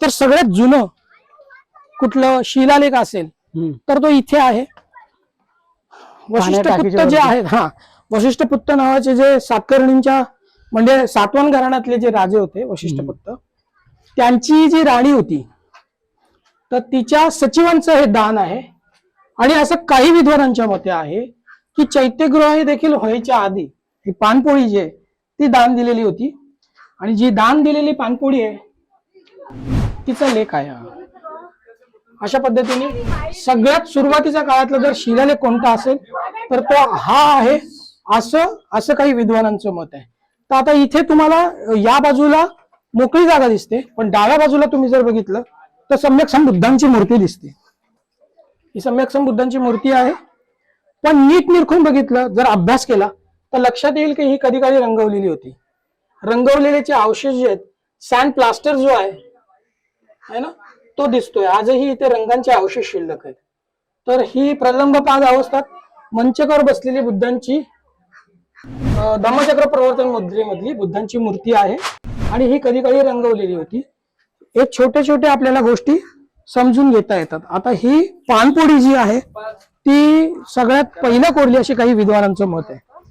तर सगळ्यात जुनं कुठलं शिलालेख असेल. तर तो इथे आहे वशिष्ठ टाकीच्या पुत्त जे. आहेत हा वशिष्ठ पुत्त नावाचे जे सातकर्णींच्या म्हणजे सातवान घराण्यातले जे राजे होते वशिष्ठ हम्म. पुत्त त्यांची जी राणी होती तर तिच्या सचिवांचं हे दान आहे आणि असं काही विद्वानांच्या मते आहे की चैत्यगृह हे देखील व्हायच्या आधी ही पानपोळी जी आहे ती दान दिलेली होती आणि जी दान दिलेली पानपोळी आहे तिचा लेख आहे हा. अशा पद्धतीने सगळ्यात सुरुवातीच्या काळातला जर शिलालेख कोणता असेल तर तो हा आहे असं असं काही विद्वानांचं मत आहे. तर आता इथे तुम्हाला या बाजूला मोकळी जागा दिसते पण डाव्या बाजूला तुम्ही जर बघितलं तर सम्यक सम बुद्धांची मूर्ती दिसते. ही सम्यक सम बुद्धांची मूर्ती आहे. पण नीट निरखून बघितलं जर अभ्यास केला तर लक्षात येईल की ही कधी कधी रंगवलेली होती. रंगवलेल्याचे अवशेष जे आहेत सॅन प्लास्टर जो आहे आहे ना? तो दिसतोय. आजही इथे रंगांचे अवशेष शिल्लक आहेत. तर ही प्रलंब पाद अवस्थात मंचकर बसलेली बुद्धांची धम्मचक्र प्रवर्तन मुद्रेमधली बुद्धांची मूर्ती आहे. आणि ही कधी कधी रंगवलेली होती. हे छोटे छोटे आपल्याला गोष्टी समजून घेता येतात. आता ही पानपोडी जी आहे ती सगळ्यात पहिलं कोरली अशी काही विद्वानांचं मत आहे.